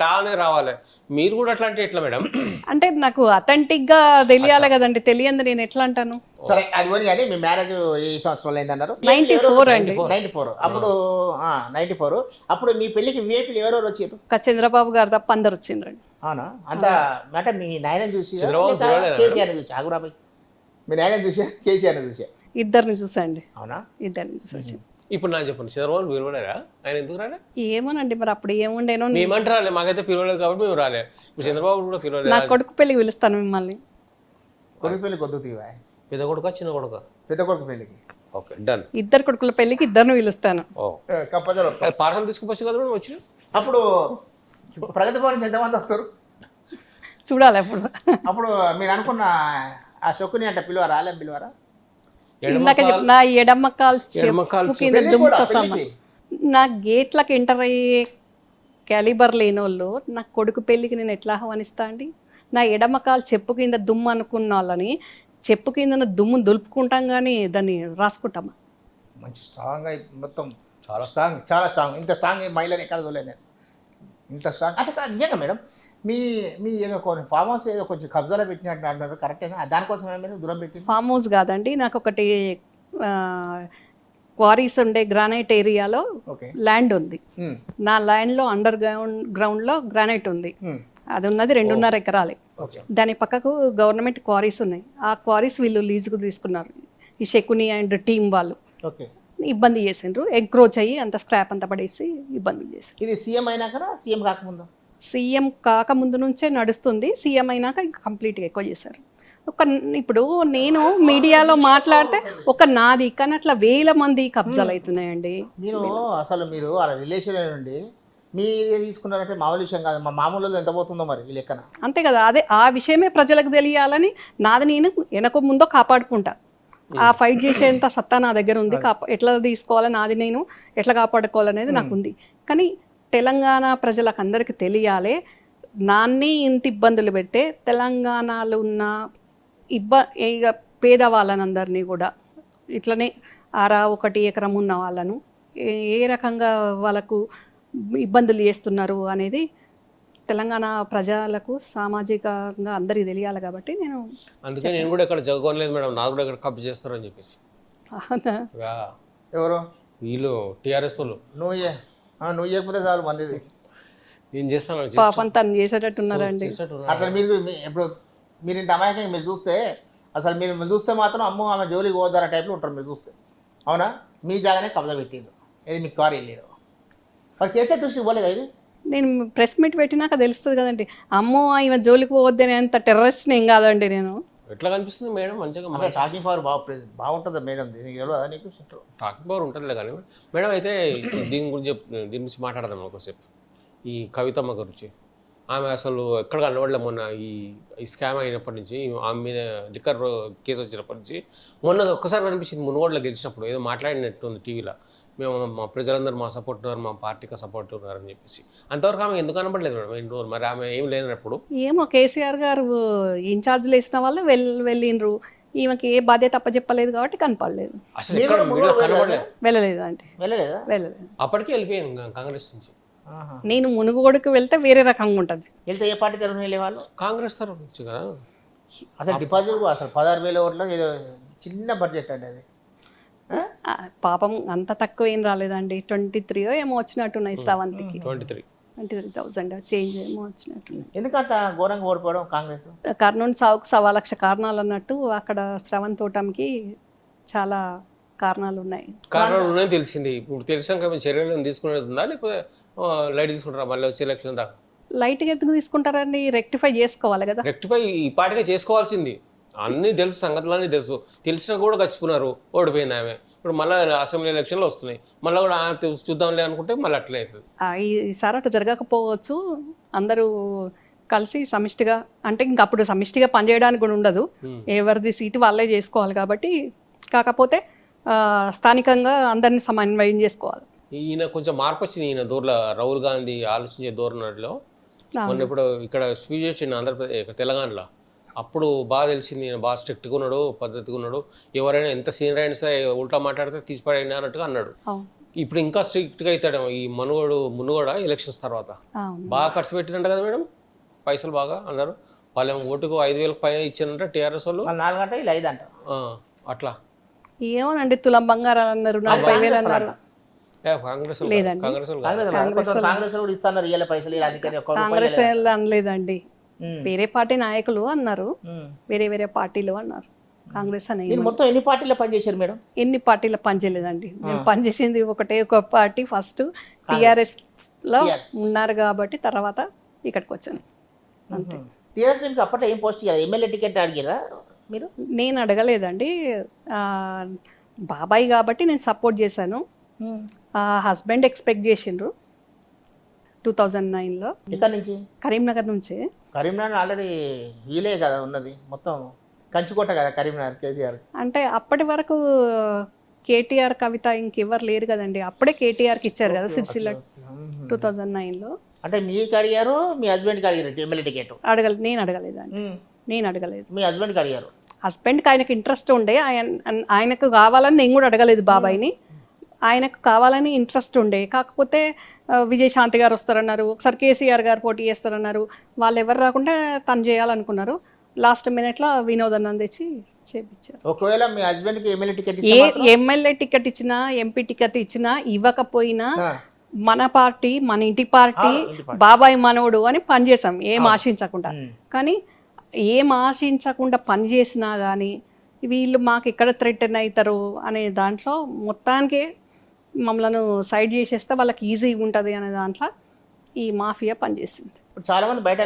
టానే రావాలి. మీరు కూడా అట్లా అంటే ఎట్లా మేడం? అంటే నాకు అథెంటిక్గా తెలియాలి కదండి. తెలియంది నేను ఎట్లా అంటాను? సరే అది పోనీ కానీ మీ మ్యారేజ్ ఏ సంవత్సరంలో అయిందన్నారు? 94 అండి. Ninety four. అప్పుడు నైన్టీ ఫోర్. అప్పుడు మీ పెళ్ళికి విఐపీలు ఎవరెవరు వచ్చారు? ఒక చంద్రబాబు గారు తప్ప అందరు వచ్చిండ్రండి అవునా? అంత అంటే మీ నాయనని చూసి? కేసీఆర్ చూసి? ఆగురాబాయ్ మీ నాయనని చూసా? కేసీఆర్ చూసా? ఇద్దరిని చూసండి అవునా? ఇద్దరిని చూసొచ్చి ఇప్పుడు నాకు చెప్పండి చంద్రబాబు పిలవలేరా? ఆయన ఎందుకు రాలే? ఏమోనండి మరి అప్పుడు ఏముండేనో మేమంటే రాలే మాకైతే పిలవలేదు కాబట్టి మేము రాలే. ఇప్పుడు చంద్రబాబు కూడా నా పిలవలేదు కొడుకు పెళ్ళికి పిలుస్తాను మిమ్మల్ని. కొడుకు పెళ్ళి కొద్దు తీవా? పెద్ద కొడుక చిన్న కొడుక? పెద్ద కొడుకు పెళ్ళికి. Okay done. ఇద్దరు కొడుకుల పెళ్ళికి ఇద్దరిని పిలుస్తాను. ఓ. కప్పజలు పార్సల్ తీసుకుపోవచ్చు కదా వచ్చి అప్పుడు ప్రగతి భవన్ ఎంతమంది వస్తారు? చూడాలి అప్పుడు. అప్పుడు మీరు అనుకున్న ఆ షొక్కుని అంటే పిలువారా ఆలయం పిలువారా? ఇందాక చెప్ప నా ఎడమ కాలు నా గేట్లకు ఎంటర్ అయ్యే క్యాలిబర్ లేని వాళ్ళు నా కొడుకు పెళ్ళికి నేను ఎట్లా ఆహ్వానిస్తా అండి? నా ఎడమ కాలు చెప్పు కింద దుమ్ము అనుకున్న వాళ్ళని చెప్పు కింద దుమ్ము దులుపుకుంటాం కానీ దాన్ని రాసుకుంటామా? మంచి స్ట్రాంగ్ మొత్తం చాలా స్ట్రాంగ్ చాలా స్ట్రాంగ్ ఇంత స్ట్రాంగ్ మహిళని ఎక్కడ చూడలేదు నేను. ఇంత స్ట్రాంగ్ అంటే కాదు, నిజంగా మేడం. మీ మీ ఏదో కొన్ని ఫామ్ హౌస్ ఏదో కొంచెం కబ్జాలో పెట్టినట్టు అంటారు కరెక్టేనా దానికోసం ఏమైనా దూరం పెట్టింది? ఫామ్ హౌస్ కాదండి. నాకు ఒకటి క్వారీస్ ఉండే గ్రానైట్ ఏరియాలో ల్యాండ్ ఉంది. ఉమ్, నా ల్యాండ్లో అండర్ గ్రౌండ్ గ్రౌండ్లో గ్రానైట్ ఉంది. ఉమ్, అది ఉన్నది రెండున్నర ఎకరాలే. దాని పక్కకు గవర్నమెంట్ క్వారీస్ ఉన్నాయి. ఆ క్వారీస్ వీళ్ళు లీజుకు తీసుకున్నారు. ఈ శకుని అండ్ టీం వాళ్ళు. ఇబ్బంది చేసిండ్రు. ఎంక్రోచ్ అయ్యి అంత స్క్రాప్ అంతా పడేసి ఇబ్బంది చేసిండ్రు. ఇది సీఎం అయినాకనా? సీఎం కాకముందు? సీఎం కాకముందు నుంచే నడుస్తుంది. సీఎం అయినాక ఇంకా కంప్లీట్గా ఎక్కువ చేశారు. ఒక ఇప్పుడు నేను మీడియాలో మాట్లాడితే ఒక నాది కానీ అట్లా వేల మంది కబ్జాలు అవుతున్నాయండి. మీరు అసలు మీరు వాళ్ళ రిలేషన్ నుండి మీరు తీసుకున్నారంటే మామూలు విషయం కాదు. మా మామూలు ఎంత పోతుందో మరి ఈ లెక్కన. అంతే కదా. అదే ఆ విషయమే ప్రజలకు తెలియాలని నాది నేను వెనక ముందో కాపాడుకుంటా. ఆ ఫైట్ చేసేంత సత్తా నా దగ్గర ఉంది. కాపా ఎట్లా తీసుకోవాలి నాది నేను ఎట్లా కాపాడుకోవాలనేది నాకు ఉంది కానీ తెలంగాణ ప్రజలకు అందరికీ తెలియాలి. నాన్ని ఇంత ఇబ్బందులు పెట్టే తెలంగాణలో ఉన్న ఇబ్బ ఇక పేదవాళ్ళనందరినీ కూడా ఇట్లనే ఆరా ఒకటి ఎకరం ఉన్న వాళ్ళను ఏ ఏ రకంగా వాళ్ళకు ఇబ్బందులు చేస్తున్నారు అనేది తెలంగాణ ప్రజలకు సామాజికంగా అందరికీ తెలియాలి కాబట్టి నేను అందుకే నేను కూడా ఇక్కడ చదువుకోలేదు మేడం నాకు కూడా ఇక్కడ కప్పు చేస్తారని చెప్పేసి. ఎవరు? వీళ్ళు టీఆర్ఎస్ వాళ్ళు. నువ్వు ఇవ్వకపోతే చాలు మందిది. నేను చేస్తాను పాపం తను చేసేటట్టున్నారండి అట్లా మీరు మీ- ఇప్పుడు మీరు ఇంత అమాయకంగా మీరు చూస్తే అసలు మీరు మీరు చూస్తే మాత్రం అమ్మో ఆమె జోలికి పోతార టైప్లో ఉంటారు మీరు చూస్తే. అవునా? మీ జాగానే కబ్జా పెట్టిండ్రు. ఇది మీకు కారు వెళ్ళారు వాళ్ళు చేసే దృష్టికి పోలేదు ఇది? నేను ప్రెస్ మీట్ పెట్టినాక తెలుస్తుంది కదండి. అమ్మో ఈమె జోలికి పోవద్దని అంత టెర్రరిస్ట్ ఏం కాదండి నేను. ఎట్లా కనిపిస్తుంది మేడం? మంచిగా టాకింగ్ ఫర్ బాగా బాగుంటుంది మేడం దీనికి తెలియదా నీకు? టాకింగ్ పవర్ ఉంటుందిలే కానీ. మేడం అయితే దీని గురించి దీని గురించి మాట్లాడదాం ఒకసేపు ఈ కవితమ్మ గురించి. ఆమె అసలు ఎక్కడ కనబడలే మొన్న ఈ ఈ స్కామ్ అయినప్పటి నుంచి ఆమె మీద లిక్కర్ కేసు వచ్చినప్పటి నుంచి. మొన్న ఒక్కసారి కనిపించింది మునుగోడులో గెలిచినప్పుడు. ఏదో మాట్లాడినట్టు ఉంది టీవీలో. మేము మా ప్రజలందరూ మా సపోర్ట్ ఉన్నారు మా పార్టీకి సపోర్ట్ ఉన్నారని చెప్పేసి. అంతవరకు ఆమె ఎందుకు కనబడలేదు మేడం? ఎన్ని రోజులు మరి ఆమె ఏం లేనప్పుడు? ఏమో కేసీఆర్ గారు ఇన్ఛార్జ్లు వేసిన వాళ్ళు వెళ్ వెళ్ళిండ్రు. ఈమెకి ఏ బాధ్యత అప్పచెప్పలేదు కాబట్టి కనపడలేదు. వెళ్ళలేదు అంటే వెళ్ళలేదా? వెళ్ళలేదు. అప్పటికే వెళ్ళిపోయింది కాంగ్రెస్ నుంచి. నేను మునుగోడుకు వెళ్తే వేరే రకంగా ఉంటుంది. వెళ్తే ఏ పార్టీ తరఫున వెళ్ళే వాళ్ళు? కాంగ్రెస్ తరఫు నుంచి కదా. అసలు డిపాజిట్ కూడా అసలు పదహారు వేల ఓట్ల ఏదో చిన్న బడ్జెట్ అండి అది. పాపం అంత తక్కువ ఏం రాలేదండి. ట్వంటీ త్రీ ఏమో వచ్చినట్టున్నాయి శ్రవంతికి. Twenty three. Twenty three thousand change ఏమో వచ్చినట్టున్నాయి ఎందుకంత ఘోరంగా ఓడిపోవడం కాంగ్రెస్? కర్నూలు సాగుకు సవా లక్ష కారణాలు అన్నట్టు అక్కడ శ్రవణ్ తోటంకి చాలా కారణాలు ఉన్నాయి. కారణాలు ఉన్నాయని తెలిసింది. ఇప్పుడు తెలిసాక మేము చర్యలు తీసుకునేది ఉందా? లేకపోతే లైట్ తీసుకుంటారా? మళ్ళీ వచ్చే ఎలక్షన్ దాకా? లైట్గా ఎందుకు తీసుకుంటారండి? రెక్టిఫై చేసుకోవాలి కదా. రెక్టిఫై ఈ పాటిగా చేసుకోవాల్సింది. అన్నీ తెలుసు సంగతులన్నీ తెలుసు. తెలిసినా కూడా గచ్చిపోయినారు ఓడిపోయింది ఆమె. ఇప్పుడు మళ్ళీ అసెంబ్లీ ఎలక్షన్లు వస్తున్నాయి. మళ్ళీ కూడా చూద్దాంలే అనుకుంటే మళ్ళీ అట్లే అవుతుంది ఈసారి అట్లా జరగకపోవచ్చు. అందరూ కలిసి సమిష్టిగా అంటే ఇంక అప్పుడు సమిష్టిగా పనిచేయడానికి కూడా ఉండదు. ఎవరిది సీటు వాళ్ళే చేసుకోవాలి కాబట్టి కాకపోతే స్థానికంగా అందరినీ సమన్వయం చేసుకోవాలి. ఈయన కొంచెం మార్పు వచ్చింది. ఈయన దూరంలో రాహుల్ గాంధీ ఆలోచించే ధోరణిలో. మొన్న ఇప్పుడు ఇక్కడ స్పీచ్ చేసిండు ఆంధ్రప్రదేశ్ తెలంగాణలో. అప్పుడు బాగా తెలిసింది ఈయన బాగా స్ట్రిక్ట్గా ఉన్నాడు పద్ధతిగా ఉన్నాడు. ఎవరైనా ఎంత సీనియర్ అయినా సరే ఉల్టా మాట్లాడితే తీసిపడైనా అన్నట్టుగా అన్నాడు. అవును. ఇప్పుడు ఇంకా స్ట్రిక్ట్గా అవుతాడు ఈ మనుగోడు మునుగోడ ఎలక్షన్స్ తర్వాత. అవును. బాగా ఖర్చు పెట్టినంట కదా మేడం? పైసలు బాగా అందరూ వాళ్ళు ఓటుకు ఐదు వేలకు పైన ఇచ్చారంట టీఆర్ఎస్ వాళ్ళు. వాళ్ళు నాలుగు గంటలు ఇలా ఐదు అంట అట్లా. ఏమోనండి తులం బంగారాలు అన్నారు నలభై వేలు అన్నారు. ఏ, కాంగ్రెస్ వాళ్ళు. కాంగ్రెస్ వాళ్ళు కాంగ్రెస్ వాళ్ళు కాంగ్రెస్ వాళ్ళు కూడా ఇస్తున్నారు ఇయ్యాల పైసలు కాంగ్రెస్ వాళ్ళు అనలేదండి. వేరే పార్టీ నాయకులు అన్నారు. వేరే వేరే పార్టీలు అన్నారు. కాంగ్రెస్ అని మీరు మొత్తం ఎన్ని పార్టీలో పనిచేశారు మేడం? ఎన్ని పార్టీలు పనిచేయలేదండి. నేను పనిచేసింది ఒకటే ఒక పార్టీ ఫస్ట్ టిఆర్ఎస్. లో. ఉన్నారు కాబట్టి తర్వాత ఇక్కడికి వచ్చాను. అంతే. టీఆర్ఎస్ మీకు అప్పట్లో ఏం పోస్ట్ చేయాలి ఎమ్మెల్యే టికెట్ అడిగారా మీరు? నేను అడగలేదండి. బాబాయ్ కాబట్టి నేను సపోర్ట్ చేశాను. హస్బెండ్ ఎక్స్పెక్ట్ చేసిండ్రు. టూ థౌజండ్ నైన్లో. ఎక్కడి నుంచి? కరీంనగర్ నుంచి. కరీంనగర్ ఆల్రెడీ వీలే కదా ఉన్నది. మొత్తం కంచుకోట కదా కరీంనగర్ కేసీఆర్. అంటే అప్పటి వరకు కేటీఆర్ కవిత ఇంకెవరు లేరు కదండి. అప్పుడే కేటీఆర్కి ఇచ్చారు కదా సిరిసిల్ల టూ థౌజండ్ నైన్లో. అంటే మీకు అడిగారు మీ హస్బెండ్కి అడిగారు ఎమ్మెల్యే టికెట్. అడగ నేను అడగలేదండి నేను అడగలేదు. మీ హస్బెండ్కి అడిగారు. హస్బెండ్కి ఆయనకి ఇంట్రెస్ట్ ఉండే ఆయన ఆయనకు కావాలని నేను కూడా అడగలేదు బాబాయ్ని. ఆయనకు కావాలని ఇంట్రెస్ట్ ఉండే. కాకపోతే విజయశాంతి గారు వస్తారన్నారు ఒకసారి కేసీఆర్ గారు పోటీ చేస్తారన్నారు. వాళ్ళు ఎవరు రాకుండా తను చేయాలనుకున్నారు. లాస్ట్ మినిట్లో వినోద్ తెచ్చి చేపించారు ఒకవేళ మీ హస్బెండ్కి ఎమ్మెల్యే టికెట్ ఏ ఎమ్మెల్యే టికెట్ ఇచ్చినా ఎంపీ టికెట్ ఇచ్చినా ఇవ్వకపోయినా మన పార్టీ మన ఇంటి పార్టీ. బాబాయ్ మనవడు అని పనిచేసాం ఏం ఆశించకుండా. కానీ ఏం ఆశించకుండా పని చేసినా కానీ వీళ్ళు మాకు ఎక్కడ థ్రెటన్ అవుతారు అనే దాంట్లో మొత్తానికి మమ్మల్ని సైడ్ చేసేస్తే వాళ్ళకి ఈజీ ఉంటుంది అనే దాంట్లో ఈ మాఫియా పనిచేసింది. చాలా మంది బయట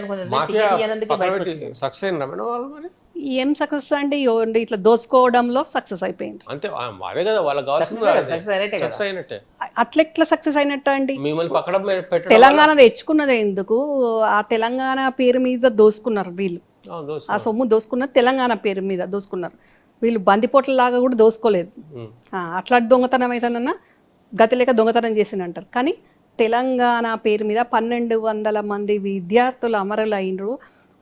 సక్సెస్ మేడం వాళ్ళు మరి? ఏం సక్సెస్ అంటే ఇట్లా దోచుకోవడంలో సక్సెస్ అయిపోయింది. అంతే అదే కదా వాళ్ళకి కావాల్సింది సక్సెస్ సక్సెస్ అయినట్టే అండి? మిమ్మల్ని తెలంగాణ తెచ్చుకున్నది ఎందుకు? ఆ తెలంగాణ పేరు మీద దోసుకున్నారు వీళ్ళు. ఆ, సొమ్ము దోసుకున్నది తెలంగాణ పేరు మీద దోసుకున్నారు. వీళ్ళు బందిపోట్లలాగా కూడా దోసుకోలేదు. అట్లాంటి దొంగతనం అయితేనన్నా గతి లేక దొంగతనం చేసిన అంటారు కానీ తెలంగాణ పేరు మీద పన్నెండు వందల మంది విద్యార్థులు అమరులు అయినరు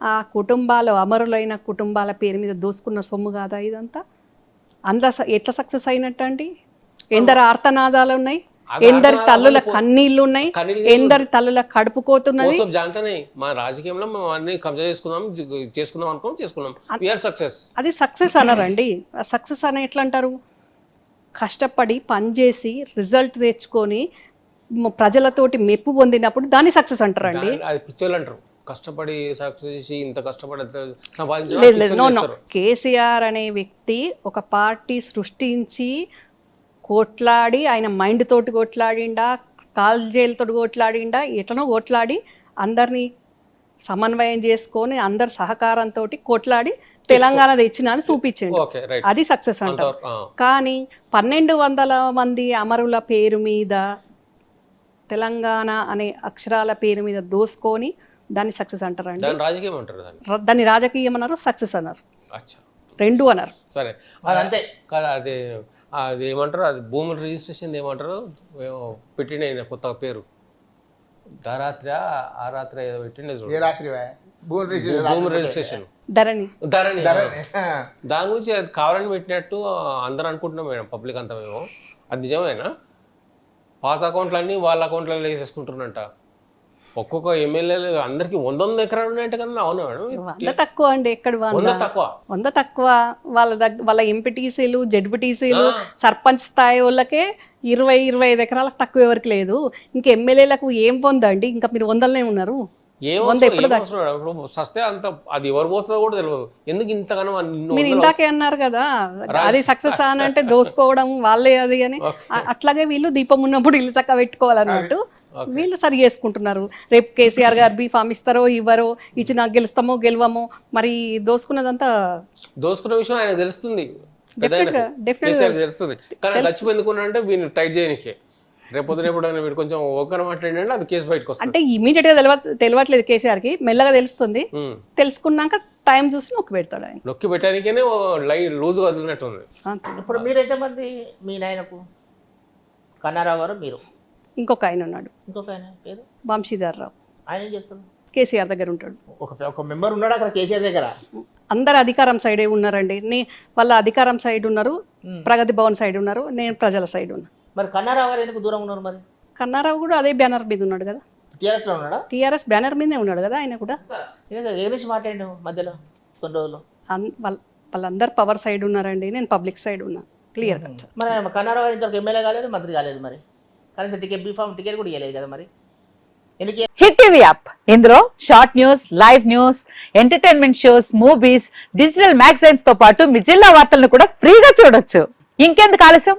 ఆ కుటుంబాలు అమరులైన కుటుంబాల పేరు మీద దోసుకున్న సొమ్ము కాదా ఇదంతా? అందులో ఎట్లా సక్సెస్ అయినట్టు అండి? ఎందరు ఆర్తనాదాలు ఉన్నాయి? ఎందరి తల్లుల కన్నీళ్ళు ఉన్నాయి? ఎందరి తల్లుల కడుపు కోతున్నది? మా రాజకీయంలో మేము అన్ని కబ్జా అనుకున్నాం చేసుకున్నాం. సక్సెస్ అది సక్సెస్ అనరండి. సక్సెస్ అని ఎట్లా అంటారు కష్టపడి పనిచేసి రిజల్ట్ తెచ్చుకొని ప్రజలతోటి మెప్పు పొందినప్పుడు దాన్ని సక్సెస్ అంటారండి? అది పిచ్చోళ్ళు అంటారు. కష్టపడి సక్సెస్ చేసి ఇంత కష్టపడి. కేసీఆర్ అనే వ్యక్తి ఒక పార్టీ సృష్టించి కొట్లాడి ఆయన మైండ్ తోటి కొట్లాడిండా కాల్జేలతో కొట్లాడిండా ఎట్లనో కొట్లాడి అందరినీ సమన్వయం చేసుకొని అందరి సహకారంతో కొట్లాడి తెలంగాణ తెచ్చిన అని చూపించండి. అది సక్సెస్ అంటారు. కానీ పన్నెండు వందల మంది అమరుల పేరు మీద తెలంగాణ అనే అక్షరాల పేరు మీద దోసుకొని దాన్ని సక్సెస్ అంటారండి దాని రాజకీయం అంటారు దాన్ని. రాజకీయం అన్నారు సక్సెస్ అన్నారు. అచ్చా. రెండు అన్నారు. సరే. అది అంతే. కదా అది అది ఏమంటారు? అది భూముల రిజిస్ట్రేషన్ ఏమంటారు? ఏమో పెట్టిన కొత్త పేరు. ధరాత్రి ఆ రాత్రి ఏదో పెట్టిండే రాత్రి? భూమి రాత్రి రిజిస్ట్రేషన్. ధరణి. ధరణి. దాని గురించి అది కావాలని పెట్టినట్టు అందరూ అనుకుంటున్నాం మేడం పబ్లిక్ అంతా మేము. అది నిజమేనా? పాత అకౌంట్లన్నీ వాళ్ళ అకౌంట్లలో వేసేసుకుంటున్నంట. ఒక్కొక్క ఎమ్మెల్యేలు అందరికి వంద వంద ఎకరాలు ఉన్నాయంట కదా అవునా మేడం? వంద తక్కువ అండి ఎక్కడ వంద? తక్కువ? వంద తక్కువ. వాళ్ళ దగ్గర వాళ్ళ ఎంపీటీసీలు జడ్పీటీసీలు. సర్పంచ్ స్థాయి వాళ్ళకే ఇరవై ఇరవై ఐదు ఎకరాలకు తక్కువ ఎవరికి లేదు. ఇంకా ఎమ్మెల్యేలకు ఏం పొందండి? ఇంకా మీరు వందలనే ఉన్నారు. ఏం? ఇప్పుడు సస్తే అంత అది ఎవరు పోతుందో కూడా తెలియదు. ఎందుకు ఇంతగానో మీరు ఇందాకే అన్నారు కదా అది సక్సెస్ అని అంటే దోసుకోవడం వాళ్ళే అది అని. అట్లాగే వీళ్ళు దీపం ఉన్నప్పుడు ఇల్లు చక్క పెట్టుకోవాలన్నట్టు వీళ్ళు సరి చేసుకుంటున్నారు. రేపు కేసీఆర్ గారు బీ ఫామ్ ఇస్తారో ఇవ్వరో ఇచ్చిన గెలుస్తామో గెలవమో మరి దోసుకున్నదంతా దోసుకున్న విషయం ఆయన తెలుస్తుంది. తెలుస్తుంది. కానీ గచ్చిపోయి ఎందుకున్నాడంటే వీళ్ళు టైట్ చేయనికే. రేపు పొద్దున ఎప్పుడైనా వీడు కొంచెం ఓకర్ మాట్లాడినంటే అది కేసు బయటకు వస్తుంది. అంటే ఇమీడియట్గా తెలియట్లేదు కేసీఆర్కి మెల్లగా తెలుస్తుంది. తెలుసుకున్నాక టైం చూసి నొక్కి పెడతాడు ఆయన. నొక్కి పెట్టడానికేనే లై లూజ్ వదిలినట్టు ఉంది. ఇప్పుడు మీరు ఎంతమంది మీ నాయనకు? కన్నారావు గారు మీరు? ఇంకొక ఆయన ఉన్నాడు. ఇంకొక ఆయన పేరు? వంశీధర్ రావు. ఆయన ఏం చేస్తారు కేసీఆర్ దగ్గర ఉంటాడు. ఒక ఒక మెంబర్ ఉన్నాడు అక్కడ కేసీఆర్ దగ్గర? అందరు అధికారం సైడే ఉన్నారండి. నే వాళ్ళ అధికారం సైడ్ ఉన్నారు. ప్రగతి భవన్ సైడ్ ఉన్నారు నేను ప్రజల సైడ్ ఉన్నా. మరి కన్నారావు గారు ఎందుకు దూరం ఉన్నారు మరి? కన్నారావు కూడా అదే బ్యానర్ మీద ఉన్నాడు కదా. టీఆర్ఎస్లో ఉన్నాడా? టీఆర్ఎస్ బ్యానర్ మీదే ఉన్నాడు కదా ఆయన కూడా. నుంచి మాట్లాడినావు మధ్యలో కొన్ని రోజులు? వాళ్ళందరు పవర్ సైడ్ ఉన్నారండి. నేను పబ్లిక్ సైడ్ ఉన్నా. క్లియర్ మరి కన్నారావు గారు ఇంతవరకు ఎమ్మెల్యే కాలేదు మంత్రి కాలేదు మరి. కనీసం టికెట్ బీఫామ్ టికెట్ కూడా ఇవ్వలేదు కదా మరి. Hit TV app. ఇందులో short news live news entertainment shows movies digital మ్యాగజైన్స్తో పాటు మీ జిల్లా వార్తలను కూడా ఫ్రీగా చూడొచ్చు. ఇంకెందుకు ఆలస్యం?